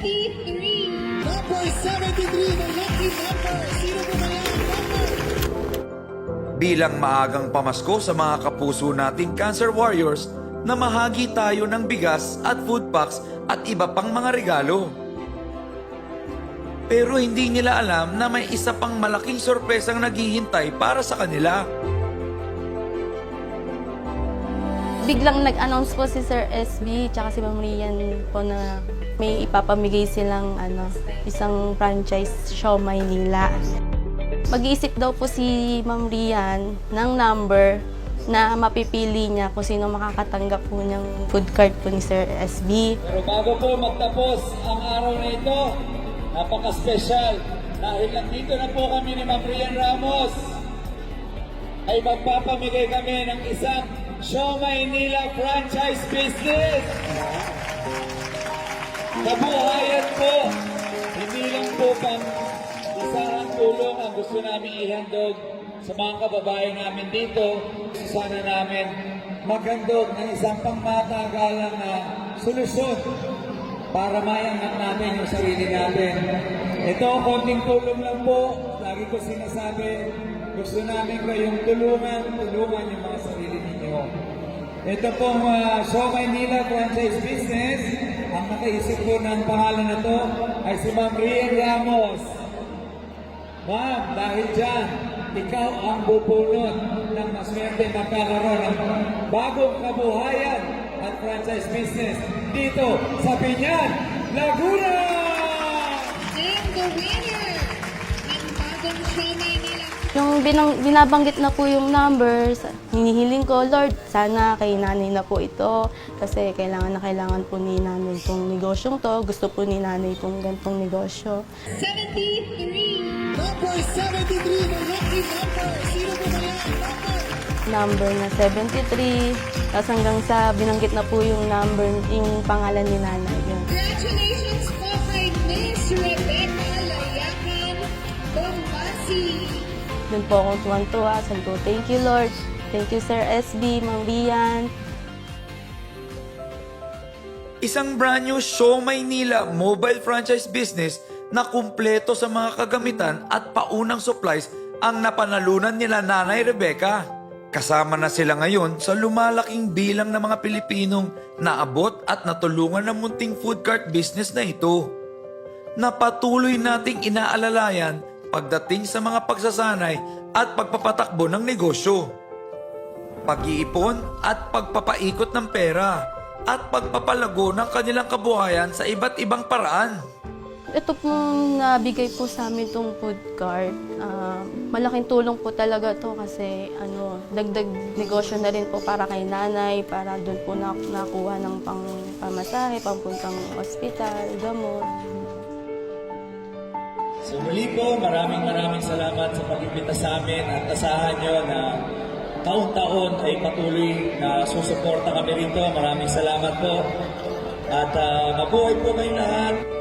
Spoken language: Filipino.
73. Number 73, the lucky number. Sino po ba yan? Number Bilang maagang pamasko sa mga kapuso nating cancer warriors na mahagi tayo ng bigas at food packs at iba pang mga regalo. Pero hindi nila alam na may isa pang malaking sorpresang naghihintay para sa kanila. Biglang nag-announce po si Sir SB tsaka si Ma'am Rian po na may ipapamigay silang ano, isang franchise show Maynila. Mag-iisip daw po si Ma'am Rian ng number na mapipili niya kung sino makakatanggap po niyang food card po ni Sir SB. Pero bago po magtapos ang araw na ito, napaka-special dahil nandito na po kami ni Ma'am Rian Ramos ay magpapamigay kami ng isang Show Maynila franchise business. Kabuhayan po, hindi lang po pang isang tulong ang gusto namin ihandog sa mga kababayan namin dito. Sana namin maghandog ng isang pangmatagalang na solusyon para mayangat natin yung sarili natin. Ito, konting tulong lang po. Lagi ko sinasabi, gusto namin kayong tulungan, tulungan yung mga sarili ninyo. Ito pong uh, Show Maynila Franchise Business, ang nakaisip po ng pangalan na to ay si Ma'am Rian Ramos. Ma'am, dahil dyan, ikaw ang bubunot ng maswerte magkakaroon ng bagong kabuhayan at franchise business dito sa Binyan, Laguna! Yung binang, binabanggit na po yung numbers, hinihiling ko, Lord, sana kay nanay na po ito. Kasi kailangan na kailangan po ni nanay itong negosyong to. Gusto po ni nanay itong gantong negosyo. 73. Number 73, the lucky number. Sino po ba yan? Number Number na 73. Tapos hanggang sa binanggit na po yung number, yung pangalan ni nanay. Yun. Congratulations po kay Miss Rebecca Layakan Bombasi. Doon po akong tuwan-tuwa. Sabi ko, thank you Lord. Thank you Sir SB, Mang Rian. Isang brand new Show Maynila mobile franchise business na kumpleto sa mga kagamitan at paunang supplies ang napanalunan nila Nanay Rebecca. Kasama na sila ngayon sa lumalaking bilang ng mga Pilipinong naabot at natulungan ng munting food cart business na ito. Na patuloy nating inaalalayan pagdating sa mga pagsasanay at pagpapatakbo ng negosyo pag-iipon at pagpapaikot ng pera at pagpapalago ng kanilang kabuhayan sa iba't ibang paraan. Ito pong nabigay po sa amin itong food cart. ah, malaking tulong po talaga to kasi ano, dagdag negosyo na rin po para kay nanay, para doon po na, nakuha ng pang pamasahe, pampuntang ospital, gamot. Muli po, maraming maraming salamat sa pag-imbita sa amin at asahan nyo na taon-taon ay patuloy na susuporta kami rito. Maraming salamat po. At ah, mabuhay po kayong lahat.